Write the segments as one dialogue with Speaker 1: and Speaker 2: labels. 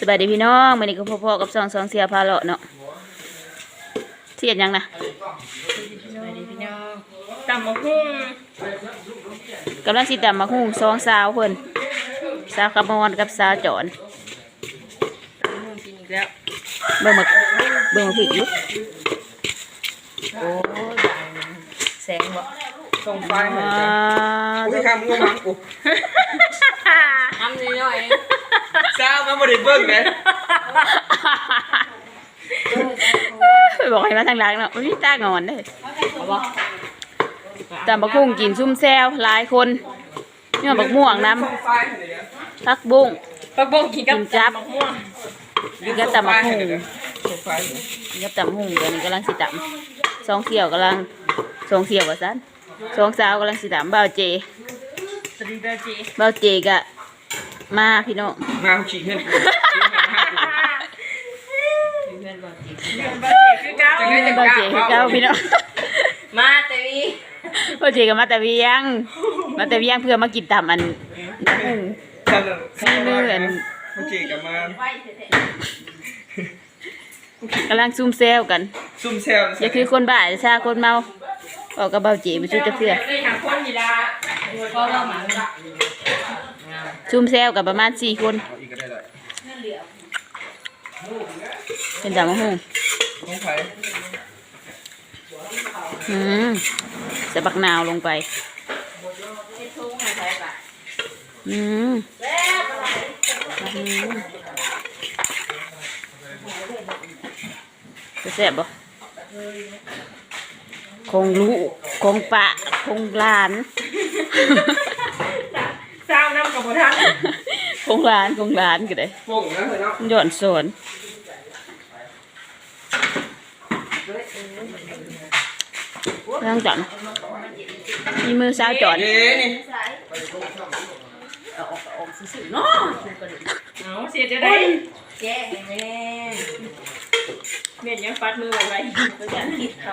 Speaker 1: สบายดีพี่น้องมื้อนี้ก็พอๆกับสองสองเสียพาเลาะเนาะเสียดหยังนะ
Speaker 2: สวัสดีพี่น้องตำมะฮุ่ง
Speaker 1: กำลังสิตำมาฮู้สองสาวเพิ่นสาวขมอนกับสาวจอน
Speaker 2: ตำมะฮุ่งกินอีกแล้ว
Speaker 1: เบิ่งมาเบิ่งมาพริกอยู่
Speaker 2: โอ้ยแสงบ่
Speaker 3: ส่งไฟ
Speaker 1: อ่
Speaker 3: ให้าจ้ะอุ้ยคำงูมังกู
Speaker 2: ทำนิดหน่อย
Speaker 3: สาวมาบ่ได้เบิ่งเลย
Speaker 1: ไปบอกให้มาทางหลังเนาะมันมีตางอนเด้อตำบักหุ่งกินซุ่มแซวหลายคนเนี่ยบักม่วงน้
Speaker 3: ส่งไฟให้เดี๋ยวำ
Speaker 1: พักบุ้ง
Speaker 2: ปักบงกินกับ
Speaker 1: กินจับ
Speaker 2: มะม่วง
Speaker 1: กินกับตำบักหุ่ง
Speaker 3: ส่งไฟให้เดี๋ยว
Speaker 1: กินกับตำบักหุ่งเดี๋ยวนี้กำลังสิตำสองเสี่ยวกำลังสองเสี่ยวว่าซั่นสองสาวกำลังสิตำบ่าวเจ
Speaker 2: สวัสดีเบลจี
Speaker 1: บ่าวเจก็ มาพี่น้อง
Speaker 3: มาเอาขี้เงินกู
Speaker 2: เพื่อนเบลจีเพื่อนเบลจีคือเก้า
Speaker 3: จังได๋จัง
Speaker 1: บ่าวเจคือเก่าพี่น้อง
Speaker 2: มาแต่วี
Speaker 1: บ่าวเจก็มาแต่เวียงมาแต่เวียงเพื่อมากินตำอันน้ำหุ่ง
Speaker 3: ท่าน
Speaker 1: ซีมืออัน
Speaker 3: โอเคกลับมากำ
Speaker 1: ลังซุ่มแซวกัน
Speaker 3: ซุ่มแซว
Speaker 1: อย่าคือคนบ้าชาคนเมาออกกับเบาจีไปชุดจะเพื่อ ซุ่มแซวกับประมาณสี่คน
Speaker 3: เป็
Speaker 1: นดำมะฮุ่ง
Speaker 3: อื
Speaker 1: มใส่บักนาวลงไป อืมจะแซ่บบ่คงลูกคงปะคงหลาน
Speaker 2: เศร้าน้ำกับบ่ทัน
Speaker 1: คงหลานคงหลานก็ได้
Speaker 3: โป่งนะเพิ่นเนาะ
Speaker 1: หย่อนสวนเรื่องจังมีมือสาวจอด
Speaker 3: เด้นี่
Speaker 2: เอาเสียจะได้แย่แม่เม็ดยังฟัดมือไว้ตัวอย่างคิดเขา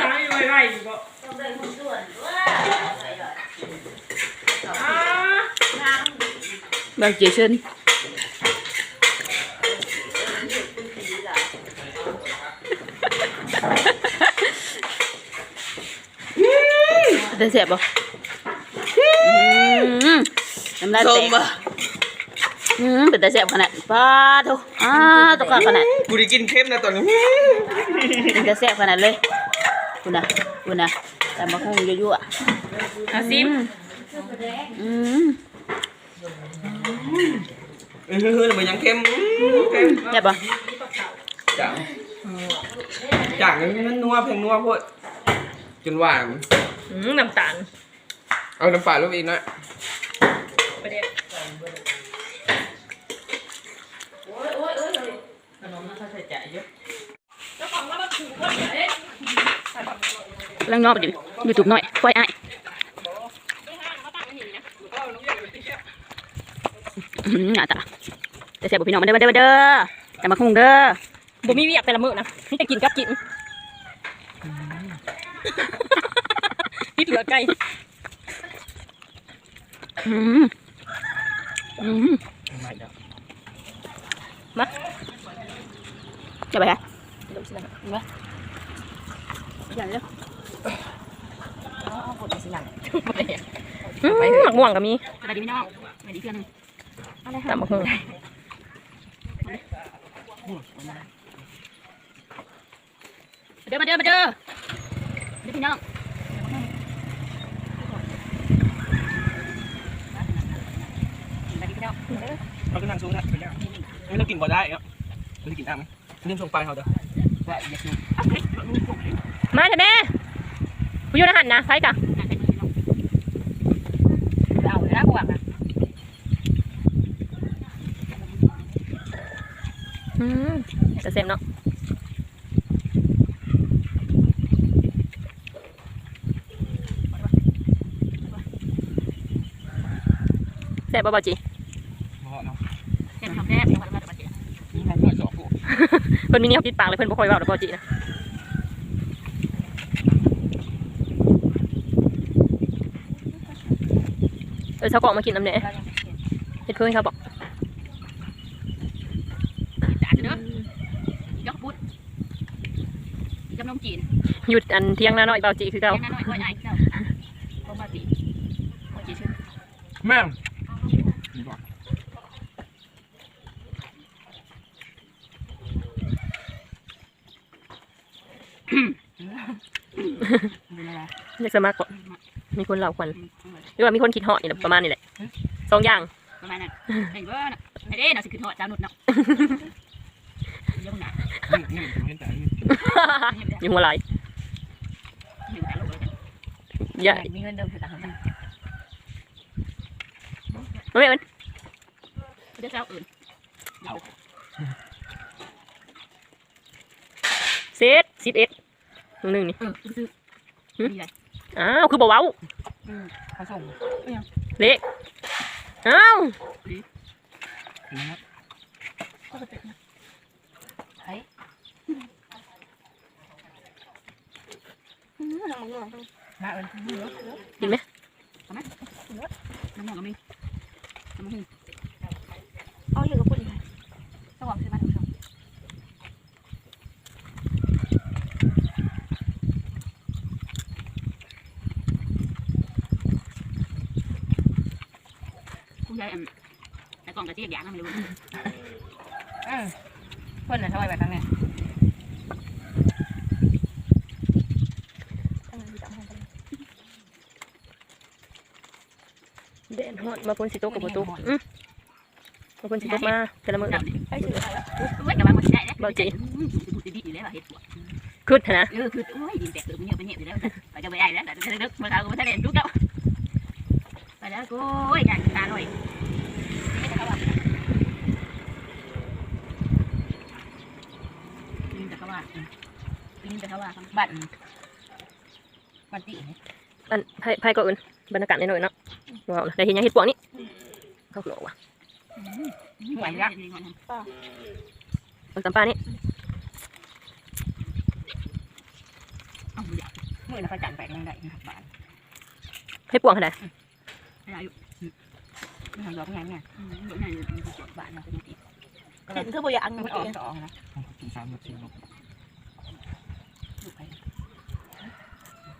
Speaker 2: ทำไว้ไว้อยู่บ่อ่า
Speaker 1: บางจีเชิญจะเสียบบ่อืมน้ำลายแตกอืมเป็นตาเสียบขนาดป้าทุอ้าตุกขนาด
Speaker 3: กูได้กินเค็มนะตอนนี้
Speaker 1: เป็นตาเสียบขนาดเลยคุณน่ะคุณน่ะแต่มาคงยั่ว
Speaker 2: เอาซิม
Speaker 1: ๆอืม
Speaker 3: เออเฮ้ยมันยังเค็มเค็ม
Speaker 1: เสียบบ่
Speaker 3: จังจังมันนัวเพียงนัวโพดจนหวาน
Speaker 2: อืมน้ำตาล
Speaker 3: เอาน้ำปลาลงอีกหน่อย
Speaker 2: ประเดี๋ยว
Speaker 1: ลังนอกดิยูทูบหน่อยค่อยอ้าย อืมอะตาจะเสียบบ่พี่น้องมาเด้อมาเด้อมาเด้อแต่มาคงเด้อ
Speaker 2: บ่มีเวียกแต่ละมื้อนะมีแต่กินกับกินติดเหลือไก่
Speaker 1: อืมอืม
Speaker 2: มา
Speaker 1: จะไปฮะ
Speaker 2: เดี๋ยวสินะ
Speaker 1: มาอย่างเดียว
Speaker 2: บ่ได้อืมหมักม่วงก็มี
Speaker 1: สวัสดีพี่น้องสวัสดีเพื่อนหนึ่ง
Speaker 2: ตำบักหุ่ง
Speaker 1: มาเด้อมาเด้อมาเด้อเด้อพี่น้องสวัสดีพี่น้อง
Speaker 3: เราก็นั่งสูงนะเป็นยังไม่ต้องกินบ่ได้เนาะไม่ได้กินอะมั้ยเรื่องส่งไปเขาเด้อ
Speaker 2: มาเถอะแม่ผู้อยู่ในหันนะใช่กะ
Speaker 1: เอาเลยนะพวกอะ
Speaker 2: อืม จะเซ็มเนาะแซ่บบ่บ่จี
Speaker 3: บ่เนาะ
Speaker 1: แค่ทำแค่ไม่ว่าจะมาจะมาเสีย
Speaker 3: นี่มันหน่อยสองกู
Speaker 2: เพิ่นมีเนี่ยปิดปากเลยเพิ่นบ่ค่อยเว้าดอกบ่จีนะเออชาวเกาะมากินน้ำแหน่
Speaker 4: เรายังไม่เห็น
Speaker 2: เห็ดเพื่อนครับบอก
Speaker 5: จานเด้อยกบุตรกำนมจีน
Speaker 2: หยุดอันเที่ยงหน้าน้อยเบาจีคือเก่า
Speaker 5: แค่น้อยก็ใหญ่เจ้าก็มาตีก็จีชื่อ
Speaker 6: แม่งนี่ก่อน
Speaker 5: เป็นอะไร
Speaker 2: อยากสมัครบ่มีคนเล่าควันหรือว่ามีคนคิดเหาะนี่แหละประมาณนี้แหละสองอย่าง
Speaker 5: ประมาณนั้นเห็นว่าไอ้เด้น่ะสิคือทอดจานุดเนาะยกหนา
Speaker 6: นี่นี่ผมเห็นแต่นี่
Speaker 2: อยู่หัวไหลาย
Speaker 5: อยู่แต่ลูกเลย
Speaker 2: อย่า
Speaker 4: มีเงินเดิมอยู่ต่างกัน
Speaker 2: ไม่แม่มัน
Speaker 5: เดี๋ยวเจ้าอื่น
Speaker 2: เซตสิบเอ็ดหนึ่งนี่
Speaker 5: เออซื้อมีอะไร
Speaker 2: อ้าวคือบอกว้าว
Speaker 4: เขาส่ง
Speaker 2: เละอ้าว
Speaker 6: นะครับ
Speaker 4: ไอ้
Speaker 5: น้ำมันง อก
Speaker 4: มาเอิญ
Speaker 2: กินไหม
Speaker 5: น้ำมันก็มีน้ำมัน
Speaker 4: เอาอยู่กับคุณสว่างขึ้นมาดูชม
Speaker 5: ผู้ใหญ่แต่กล่องกระเจี๊ยบอย่างนั้นไม่รู้
Speaker 4: อืมเพื่อนน่ะทำไมแบบนั้นเนี่ย
Speaker 2: แดนฮอด มาพ่นสิโตกกับประตูอืมมาพ่นสิโตกมาแต่ละมือ
Speaker 5: จับดิ
Speaker 4: ไปถืออะไร
Speaker 5: เว้ยกับมันหมดได้แล้วดีอยู่แล้วเห็ด
Speaker 2: คืดนะ
Speaker 5: เออคือโอ้ยดินแตกเออมันเยอะเป็นเหตุอยู่แล้วไปจะไปได้แล้วแต่จะลึกมาเอาก็ไม่ได้เล่นลุกแล้วไปแล้วกูโอ้ยการตาหน่อยยิงแต่เขาว่ายิงแต่เขาว่า
Speaker 4: บัตรบัตรตีนี่
Speaker 2: อันไพ่ไพ่ก็อื่นบรรยากาศหน่อยๆเนาะว้าวได้เห็นยังเห็ดปวกนี่เขาหลอกว่ะ
Speaker 5: ไหวแล้ว
Speaker 2: มันตำปลานี่
Speaker 4: มือนะเขาจันไปยังไงนะครับบ้าน
Speaker 2: เห็ดปวกขนาด
Speaker 5: อะไรอยู่
Speaker 4: ไม่ทำยอกไงเนี่ย
Speaker 5: หลงไหนบ้านเราเป็นยังไง
Speaker 4: เห็นเธอบ่อยากมันออกสองนะ
Speaker 6: กินสามนาทีลง
Speaker 4: ดูไป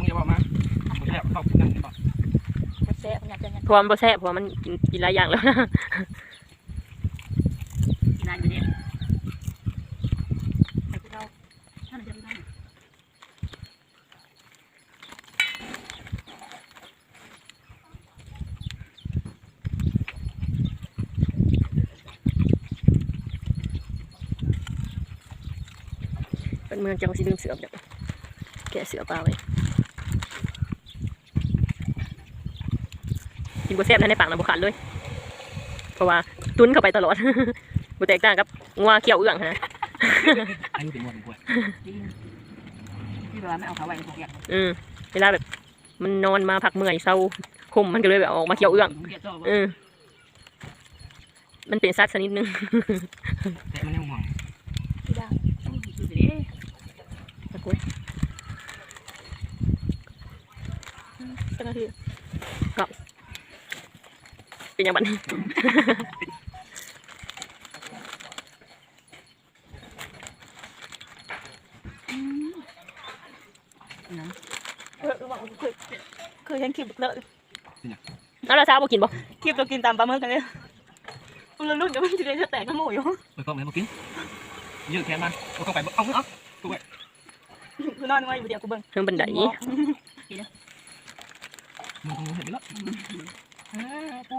Speaker 6: ม่จั
Speaker 4: บมึง
Speaker 6: อย่าบอกมาผมแอบเข้านั่นบอก
Speaker 4: แซ่บอยากจะยัง
Speaker 2: เพราะว่ามันบ่แซ่บเพราะว่ามันกินกินหลายอย่างแล้วนะ
Speaker 5: กีฬาอยู่เนี่ย
Speaker 4: ไปที่เรา
Speaker 5: ท่านจะไม่ได้
Speaker 2: เป็นเมืองจังสิลืมเสือเดี๋ยวแกะเสือปลาไว้ กินบ่แซ่บนะในปากนะบ่ขาดเลย เพราะว่าตุ้นเข้าไปตลอดบ่แตกต่างกับงัวเขียวเอื้องนะ
Speaker 6: อายุถึงวันกว่า
Speaker 4: ที่แบบว่าไม่เอาเขาไว้ในพวกอย่าง
Speaker 2: อืมเวลาแบบ มันนอนมาพักเมื่อยเศร้าคมมันก็เลยแบบออกมาเขียวเอื้อง
Speaker 5: เดี๋ยวโต
Speaker 2: เออมันเป็นสัตว์ชนิดหนึง
Speaker 6: แต่มันยังห่วง
Speaker 4: ที่ได้
Speaker 5: คือเด้
Speaker 2: ตะโกน
Speaker 4: เป็นนาที
Speaker 2: เป็นยังบัดนี้
Speaker 4: เออบอกเคยเคยเห็นคลิปเลอะ
Speaker 2: เอาแล้วเช้าบ่กินบ่
Speaker 4: คลิปเรากินตามปลาหมึกกันเลยมันรุ่นจะไม่จะได้แตกก็โม่อยู่
Speaker 6: ไปกล้องไหนมากินยืดแขนมันเอาเข้าไปเอาเอา
Speaker 4: คือนอนง่อยอยู่เดียวกูเบิ่ง
Speaker 2: เทิงบันได
Speaker 6: มึงคงเห็นไปแล้ว
Speaker 4: กู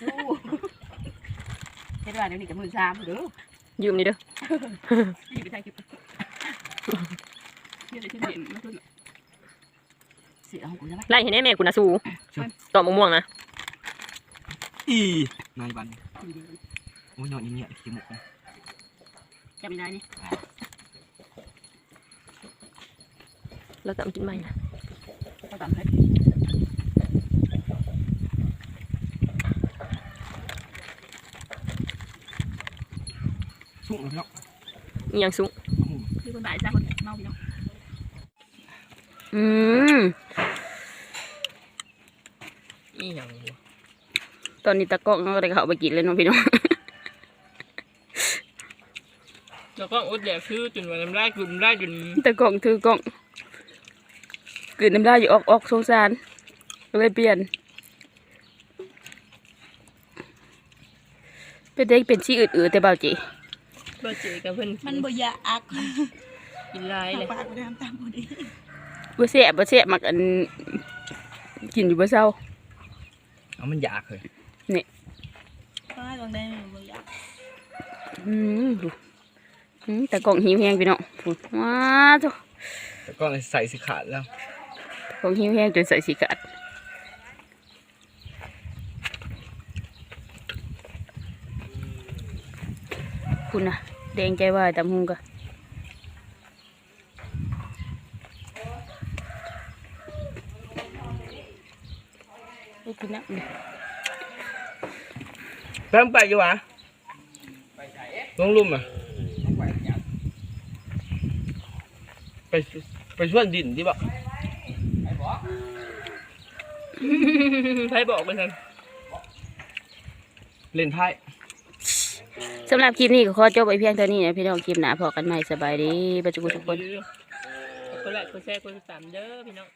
Speaker 4: กู
Speaker 5: เฮ็ดว่าเดี๋ยวนี้กับมือสามเด้อ
Speaker 7: ยืมนี่เด้อ
Speaker 5: นี่ไปถ่ายคลิปเฮ็ดอะไรที่เห็นมันขึ้นเสียของกูใช่ไหม
Speaker 7: ไล่เห็นแน่แม่กูนะสู้ตอบม่วงๆนะ
Speaker 6: อีนายบันโอ้ยนอนเงียบๆขี้หมก
Speaker 5: จะไม่ได้นี่
Speaker 7: แล้วจะเอากินไหมนะ
Speaker 5: เขาตามให้
Speaker 6: สุ่มแล้ว
Speaker 7: อีหยังสูง
Speaker 5: คือคนบ่ายซะคนเมาพี่น้อง
Speaker 7: อืม
Speaker 6: อีหยัง
Speaker 7: ตอนนี้ตะกล้องก็ได้เข้าไปกินเลยเน้องพี่น้อง
Speaker 8: แล้วก็อดแดกคือจนวันน้ำลายกลืนน้ำลายจน
Speaker 7: ตะกล้องถือกล้องกลืนน้ำลายอยู่ออกออกสงสารก็เลยเปลี่ยน เป็นเด็กเป็นชี้อืดๆแต่เบาจี
Speaker 8: บ่เจกับเพิ่น
Speaker 5: มันบ่อยาก
Speaker 8: กินหลายเลย
Speaker 5: ปากน้ำตามบ่ดี
Speaker 7: บ่แซ่บบ่แซ่บมักอันกินอยู่บ่เศร้า
Speaker 6: เอามันอยากเลย
Speaker 5: ป้าตรงนี้บ่อยาก
Speaker 7: อืมดูอืมแต่กล่องหิวแห้งพี่น้องพูดว้าจ้ะ
Speaker 6: แต่ก็ใส่สิขาดแล้ว
Speaker 7: กล่องหิวแห้งจนใส่สีกัดคุณน่ะ แดงใจว่าตำหุงกะไปกินน้ำเลย
Speaker 6: แป้ง
Speaker 7: สำหรับคลิปนี้ก็ขอจบไปเพียงเท่านี้นะพี่น้องคลิปหน้าพอกันใหม่สบายดีปัจจุบันทุกคน
Speaker 8: คนละคนแชร์คนสามเด้อพี่น้อง